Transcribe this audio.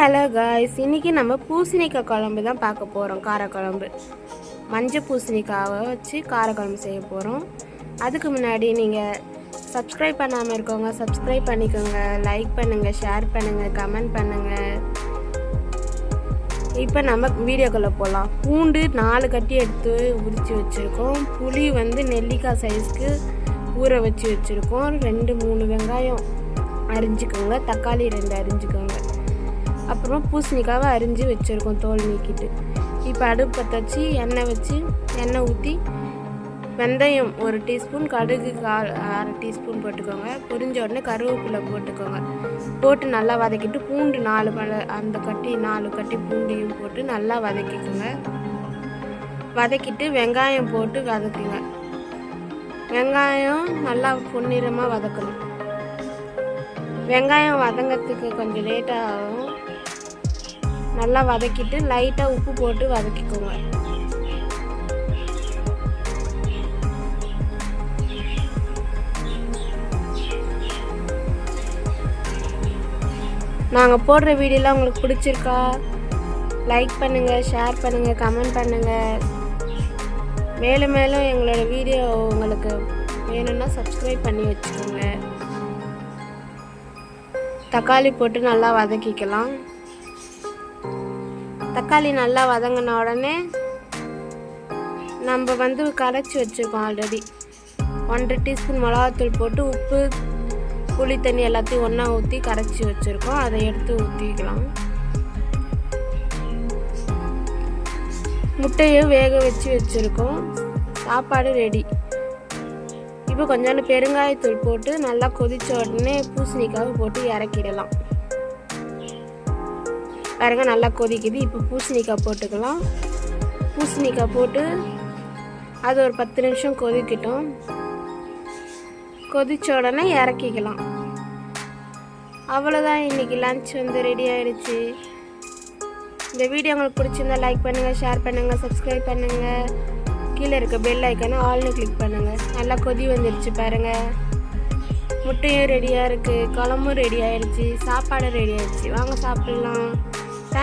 Hello guys இன்றைக்கி நம்ம பூசணிக்காய் குழம்பு தான் பார்க்க போகிறோம் காரக்குழம்பு. மஞ்சள் பூசணிக்காவை வச்சு காரக்குழம்பு செய்ய போகிறோம் அதுக்கு முன்னாடி நீங்கள் சப்ஸ்கிரைப் பண்ணாமல் இருக்கவங்க சப்ஸ்கிரைப் பண்ணிக்கோங்க. லைக் பண்ணுங்கள் ஷேர் பண்ணுங்கள் கமெண்ட் பண்ணுங்கள் இப்போ நம்ம வீடியோக்குள்ளே போகலாம் பூண்டு நாலு கட்டி எடுத்து உரித்து வச்சுருக்கோம். புளி வந்து நெல்லிக்காய் சைஸ்க்கு ஊற வச்சு வச்சுருக்கோம். ரெண்டு மூணு வெங்காயம் அரிஞ்சுக்கோங்க. தக்காளி ரெண்டு அரிஞ்சுக்கோங்க. அப்புறம் பூசணிக்காவை அரிஞ்சு வச்சுருக்கோம் தோல் நீக்கிட்டு. இப்போ அடுப்பு பற்ற வச்சு எண்ணெய் வச்சு எண்ணெய் ஊற்றி வெந்தயம் ஒரு டீஸ்பூன் கடுகு கால் அரை டீஸ்பூன் போட்டுக்கோங்க. பொரிஞ்ச உடனே கருவேப்பிலை போட்டுக்கோங்க. போட்டு நல்லா வதக்கிட்டு பூண்டு நாலு பழ அந்த கட்டி நாலு கட்டி பூண்டையும் போட்டு நல்லா வதக்கிக்கோங்க. வதக்கிட்டு வெங்காயம் போட்டு வதக்குங்க. வெங்காயம் நல்லா பொன்னிறமாக வதக்கணும். வெங்காயம் வதங்கிறதுக்கு கொஞ்சம் லேட்டாக ஆகும். நல்லா வதக்கிட்டு லைட்டாக உப்பு போட்டு வதக்கிக்கோங்க. நாங்கள் போடுற வீடியோலாம் உங்களுக்கு பிடிச்சிருக்கா? லைக் பண்ணுங்கள் ஷேர் பண்ணுங்கள் கமெண்ட் பண்ணுங்கள் மேலும் மேலும் எங்களோட வீடியோ உங்களுக்கு வேணும்னா சப்ஸ்கிரைப் பண்ணி வச்சுக்கோங்க. தக்காளி போட்டு நல்லா வதக்கிக்கலாம். தக்காளி நல்லா வதங்கின உடனே நம்ம வந்து கரைச்சி வச்சுருக்கோம் ஆல்ரெடி ஒன்றரை டீஸ்பூன் மிளகாத்தூள் போட்டு உப்பு புளி தண்ணி எல்லாத்தையும் ஒன்றா ஊற்றி கரைச்சி வச்சுருக்கோம். அதை எடுத்து ஊற்றிக்கலாம் முட்டையும் வேக வச்சு வச்சுருக்கோம். சாப்பாடு ரெடி இப்போ கொஞ்சோண்டு பெருங்காயத்தூள் போட்டு நல்லா கொதித்த உடனே பூசணிக்காவை போட்டு இறக்கிடலாம். பாருங்கள் நல்லா கொதிக்குது. இப்போ பூசணிக்காய் போட்டுக்கலாம். பூசணிக்காய் போட்டு அது ஒரு பத்து நிமிஷம் கொதிக்கட்டும். கொதிச்ச உடனே இறக்கிக்கலாம். அவ்வளோதான் இன்னைக்கு லன்ச் வந்து ரெடி ஆகிடுச்சு இந்த வீடியோ உங்களுக்கு பிடிச்சிருந்தா லைக் பண்ணுங்கள் ஷேர் பண்ணுங்கள் சப்ஸ்கிரைப் பண்ணுங்கள் கீழே இருக்க பெல் ஐக்கானை ஆல்னு கிளிக் பண்ணுங்கள் நல்லா கொதி வந்துடுச்சு பாருங்கள் முட்டையும் ரெடியாக இருக்குது குழம்பும் ரெடி ஆயிடுச்சு சாப்பாடும் ரெடி ஆயிடுச்சு. வாங்க சாப்பிட்லாம்.